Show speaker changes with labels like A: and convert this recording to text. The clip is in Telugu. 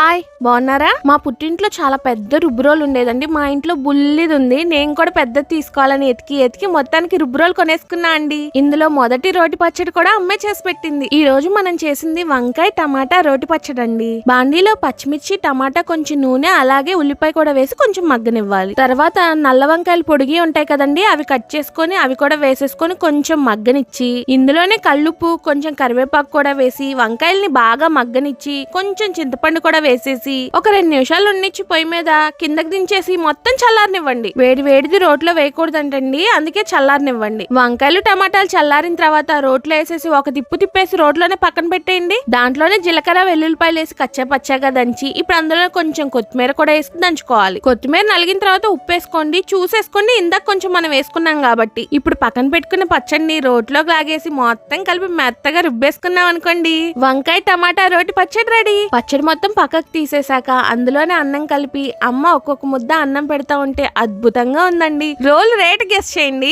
A: హాయ్ బాగున్నారా? మా పుట్టింట్లో చాలా పెద్ద రుబ్బురోలు ఉండేదండి. మా ఇంట్లో బుల్లిది ఉంది నేను కూడా పెద్దది తీసుకోవాలని ఎతికి ఎతికి మొత్తానికి రుబ్బురోలు కొనేసుకున్నా అండి. ఇందులో మొదటి రోటి పచ్చడి కూడా అమ్మే చేసి పెట్టింది. ఈ రోజు మనం చేసింది వంకాయ టమాటా రోటి పచ్చడి అండి బాండీలో పచ్చిమిర్చి టమాటా కొంచెం నూనె అలాగే ఉల్లిపాయ కూడా వేసి కొంచెం మగ్గనివ్వాలి. తర్వాత నల్ల వంకాయలు పొడిగి ఉంటాయి కదండి అవి కట్ చేసుకొని అవి కూడా వేసేసుకొని కొంచెం మగ్గనిచ్చి ఇందులోనే కల్లుప్పు కొంచెం కరివేపాకు కూడా వేసి వంకాయల్ని బాగా మగ్గనిచ్చి కొంచెం చింతపండు కూడా వేసేసి ఒక రెండు నిమిషాలు ఉన్నిచ్చి పొయ్యి మీద కిందకి దించేసి మొత్తం చల్లారనివ్వండి. వేడి వేడిది రోట్లో వేయకూడదంటండి అందుకే చల్లారనివ్వండి. వంకాయలు టమాటాలు చల్లారిన తర్వాత రోట్లో వేసేసి ఒక తిప్పు తిప్పేసి రోట్లోనే పక్కన పెట్టేయండి. దాంట్లోనే జీలకర్ర వెల్లుల్లిపాయలు వేసి కచ్చా పచ్చాగా దంచి ఇప్పుడు అందులో కొంచెం కొత్తిమీర కూడా వేసి దంచుకోవాలి. కొత్తిమీర నలిగిన తర్వాత ఉప్పు వేసుకోండి చూసేసుకోండి ఇందాక కొంచెం మనం వేసుకున్నాం కాబట్టి. ఇప్పుడు పక్కన పెట్టుకున్న పచ్చడిని రోట్లోకి లాగేసి మొత్తం కలిపి మెత్తగా రుబ్బేసుకున్నాం అనుకోండి. వంకాయ టమాటా రోటి పచ్చడి రెడీ. పచ్చడి మొత్తం పక్కకు తీసేశాక అందులోనే అన్నం కలిపి అమ్మ ఒక్కొక్క ముద్ద అన్నం పెడతా ఉంటే అద్భుతంగా ఉందండి. రోల్ రేట్ గెస్ చేయండి.